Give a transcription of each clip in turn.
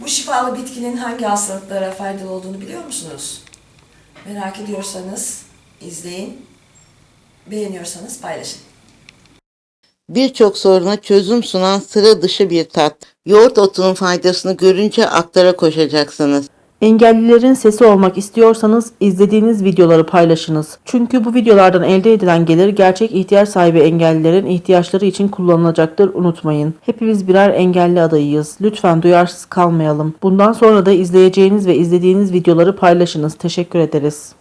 Bu şifalı bitkinin hangi hastalıklara faydalı olduğunu biliyor musunuz? Merak ediyorsanız izleyin. Beğeniyorsanız paylaşın. Birçok soruna çözüm sunan sıra dışı bir tat. Yoğurt otunun faydasını görünce aklara koşacaksınız. Engellilerin sesi olmak istiyorsanız izlediğiniz videoları paylaşınız. Çünkü bu videolardan elde edilen gelir gerçek ihtiyaç sahibi engellilerin ihtiyaçları için kullanılacaktır unutmayın. Hepimiz birer engelli adayıyız. Lütfen duyarsız kalmayalım. Bundan sonra da izleyeceğiniz ve izlediğiniz videoları paylaşınız. Teşekkür ederiz.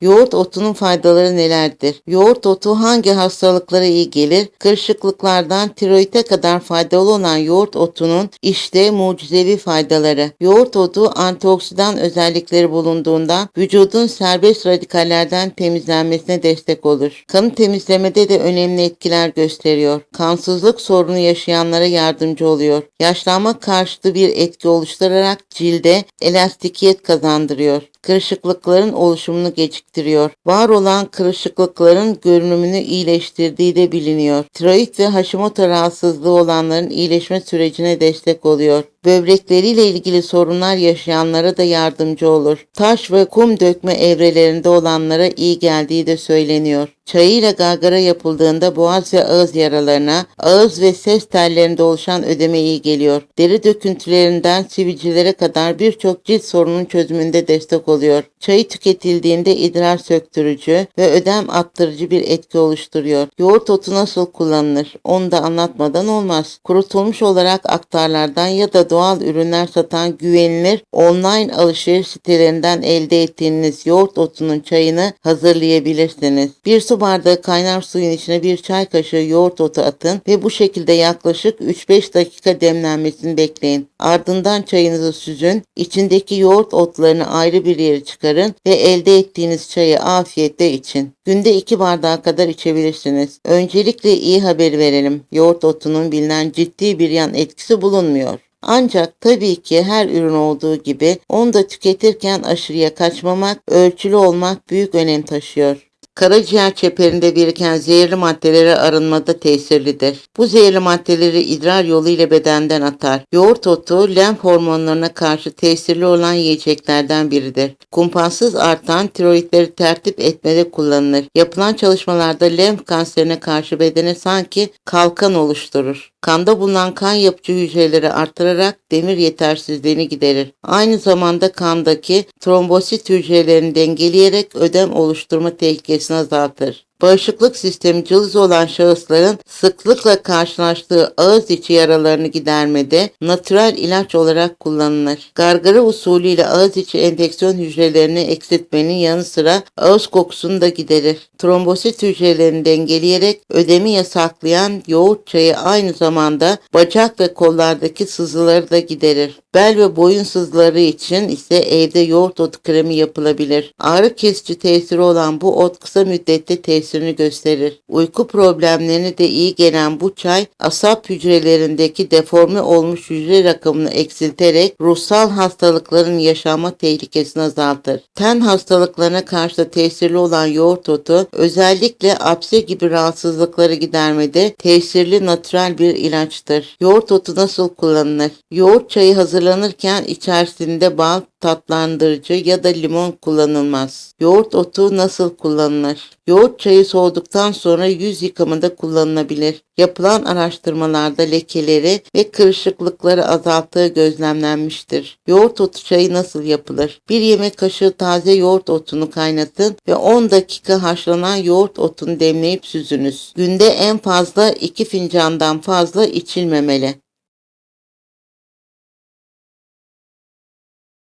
Yoğurt otunun faydaları nelerdir? Yoğurt otu hangi hastalıklara iyi gelir? Kırışıklıklardan tiroide kadar faydalı olan yoğurt otunun işte mucizevi faydaları. Yoğurt otu antioksidan özellikleri bulunduğundan vücudun serbest radikallerden temizlenmesine destek olur. Kanı temizlemede de önemli etkiler gösteriyor. Kansızlık sorunu yaşayanlara yardımcı oluyor. Yaşlanma karşıtı bir etki oluşturarak cilde elastikiyet kazandırıyor kırışıklıkların oluşumunu geciktiriyor. Var olan kırışıklıkların görünümünü iyileştirdiği de biliniyor. Tiroid ve Hashimoto rahatsızlığı olanların iyileşme sürecine destek oluyor. Böbrekleriyle ilgili sorunlar yaşayanlara da yardımcı olur. Taş ve kum dökme evrelerinde olanlara iyi geldiği de söyleniyor. Çayıyla gargara yapıldığında boğaz ve ağız yaralarına, ağız ve ses tellerinde oluşan ödeme iyi geliyor. Deri döküntülerinden sivilcilere kadar birçok cilt sorunun çözümünde destek oluyor. Çayı tüketildiğinde idrar söktürücü ve ödem attırıcı bir etki oluşturuyor. Yoğurt otu nasıl kullanılır? Onu da anlatmadan olmaz. Kurutulmuş olarak aktarlardan ya da doğal ürünler satan güvenilir online alışveriş sitelerinden elde ettiğiniz yoğurt otunun çayını hazırlayabilirsiniz. Bir su bardağı kaynar suyun içine bir çay kaşığı yoğurt otu atın ve bu şekilde yaklaşık 3-5 dakika demlenmesini bekleyin. Ardından çayınızı süzün, içindeki yoğurt otlarını ayrı bir yere çıkarın ve elde ettiğiniz çayı afiyetle için. Günde 2 bardağa kadar içebilirsiniz. Öncelikle iyi haber verelim. Yoğurt otunun bilinen ciddi bir yan etkisi bulunmuyor. Ancak tabii ki her ürün olduğu gibi onu da tüketirken aşırıya kaçmamak, ölçülü olmak büyük önem taşıyor. Karaciğer çeperinde biriken zehirli maddelere arınmada tesirlidir. Bu zehirli maddeleri idrar yolu ile bedenden atar. Yoğurt otu lenf hormonlarına karşı tesirli olan yiyeceklerden biridir. Kumpansız artan tiroidleri tertip etmede kullanılır. Yapılan çalışmalarda lenf kanserine karşı bedene sanki kalkan oluşturur. Kanda bulunan kan yapıcı hücreleri artırarak demir yetersizliğini giderir. Aynı zamanda kandaki trombosit hücrelerini dengeleyerek ödem oluşturma tehlikesini azaltır. Bağışıklık sistemi cılız olan şahısların sıklıkla karşılaştığı ağız içi yaralarını gidermede natürel ilaç olarak kullanılır. Gargara usulüyle ağız içi enfeksiyon hücrelerini eksiltmenin yanı sıra ağız kokusunu da giderir. Trombosit hücrelerini dengeleyerek ödemi yasaklayan yoğurt çayı aynı zamanda bacak ve kollardaki sızıları da giderir. Bel ve boyun sızıları için ise evde yoğurt otu kremi yapılabilir. Ağrı kesici tesiri olan bu ot kısa müddette tesirini gösterir. Uyku problemlerine de iyi gelen bu çay asap hücrelerindeki deforme olmuş hücre rakımını eksilterek ruhsal hastalıkların yaşama tehlikesini azaltır. Ten hastalıklarına karşı tesirli olan yoğurt otu özellikle apse gibi rahatsızlıkları gidermede tesirli natürel bir ilaçtır. Yoğurt otu nasıl kullanılır? Yoğurt çayı hazırlanırken içerisinde bal, tatlandırıcı ya da limon kullanılmaz. Yoğurt otu nasıl kullanılır? Yoğurt çayı soğuduktan sonra yüz yıkamında kullanılabilir. Yapılan araştırmalarda lekeleri ve kırışıklıkları azalttığı gözlemlenmiştir. Yoğurt otu çayı nasıl yapılır? Bir yemek kaşığı taze yoğurt otunu kaynatın ve 10 dakika haşlanan yoğurt otunu demleyip süzünüz. Günde en fazla 2 fincandan fazla içilmemeli.